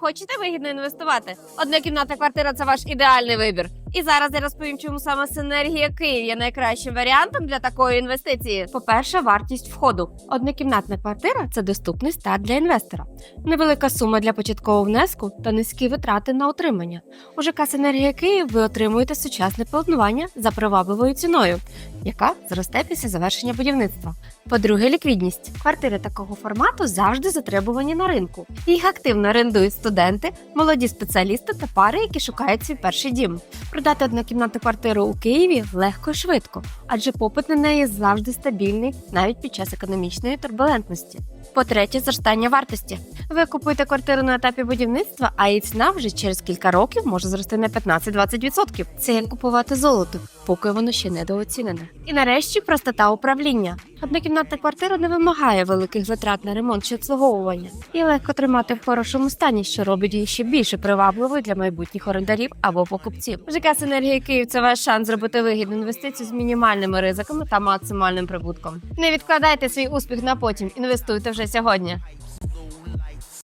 Хочете вигідно інвестувати? Однокімнатна квартира це ваш ідеальний вибір. І зараз я розповім, чому саме Синергія Київ є найкращим варіантом для такої інвестиції. По-перше, вартість входу. Однокімнатна квартира це доступний старт для інвестора. Невелика сума для початкового внеску та низькі витрати на утримання. У ЖК Синергія Київ ви отримуєте сучасне планування за привабливою ціною, яка зросте після завершення будівництва. По-друге, ліквідність. Квартири такого формату завжди затребувані на ринку. Їх активно орендують студенти, молоді спеціалісти та пари, які шукають свій перший дім. Продати однокімнатну квартиру у Києві легко і швидко, адже попит на неї завжди стабільний навіть під час економічної турбулентності. По-третє, зростання вартості. Ви купуєте квартиру на етапі будівництва, а її ціна вже через кілька років може зрости на 15-20%. Це як купувати золото, поки воно ще недооцінене. І нарешті простота управління. Однокімнатна квартира не вимагає великих витрат на ремонт чи обслуговування і легко тримати в хорошому стані, що робить її ще більше привабливою для майбутніх орендарів або покупців. ЖК Синергія Київ це ваш шанс зробити вигідну інвестицію з мінімальними ризиками та максимальним прибутком. Не відкладайте свій успіх на потім, інвестуйте вже сьогодні.